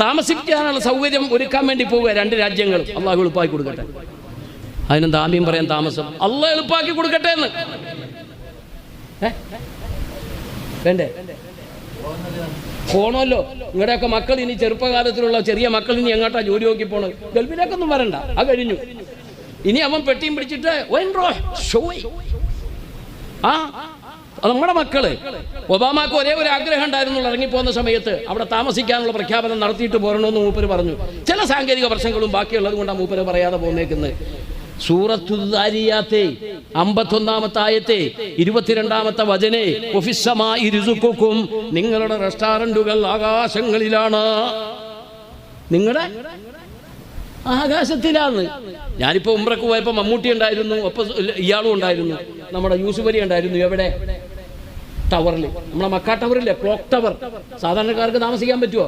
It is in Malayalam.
താമസിക്കാനുള്ള സൗകര്യം ഒരുക്കാൻ വേണ്ടി പോവുക രണ്ട് രാജ്യങ്ങളും. അള്ളാഹു എളുപ്പമാക്കി കൊടുക്കട്ടെ. അതിനെന്താ ആമ്യം പറയാൻ താമസം? അള്ളാഹ് എളുപ്പമാക്കി കൊടുക്കട്ടെ എന്ന്? വേണ്ടേ? പോണമല്ലോ. നിങ്ങളുടെയൊക്കെ മക്കൾ ഇനി ചെറുപ്പകാലത്തിലുള്ള ചെറിയ മക്കൾ ഇനി എങ്ങോട്ടാ ജോലി നോക്കി പോണത് ഗൾഫിലേക്കൊന്നും വരണ്ട. ആ കഴിഞ്ഞു. ഇനി അവൻ പെട്ടിയും പിടിച്ചിട്ട്. ആ? നമ്മുടെ മക്കൾ. ഒബാമക്ക് ഒരേ ഒരു ആഗ്രഹം ഉണ്ടായിരുന്നു ഇറങ്ങിപ്പോകുന്ന സമയത്ത്. അവിടെ താമസിക്കാനുള്ള പ്രഖ്യാപനം നടത്തിയിട്ട് പോരണമെന്ന് മൂപ്പര് പറഞ്ഞു. ചില സാങ്കേതിക പ്രശ്നങ്ങളും ബാക്കിയുള്ളത് കൊണ്ടാണ് മൂപ്പര് പറയാതെ പോന്നേക്കുന്നത് സൂറത്തുദാരിയാത്തെ അമ്പത്തൊന്നാമത്തെ ആയത്തെ ഇരുപത്തിരണ്ടാമത്തെ വചനെ ഒഫിസമായി രുസുക്കും നിങ്ങളുടെ റെസ്റ്റോറന്റുകൾ ആകാശങ്ങളിലാണ്. നിങ്ങളുടെ ആകാശത്തിലാണ്. ഞാനിപ്പോ ഉമ്രക്ക് പോയപ്പോ മമ്മൂട്ടി ഉണ്ടായിരുന്നു ഒപ്പം ഇയാളും ഉണ്ടായിരുന്നു നമ്മുടെ യൂസുഫലി ഉണ്ടായിരുന്നു എവിടെ? ടവറിൽ നമ്മളെ മക്ക ടവറില്ലേ? Clock tower. സാധാരണക്കാർക്ക് താമസിക്കാൻ പറ്റുമോ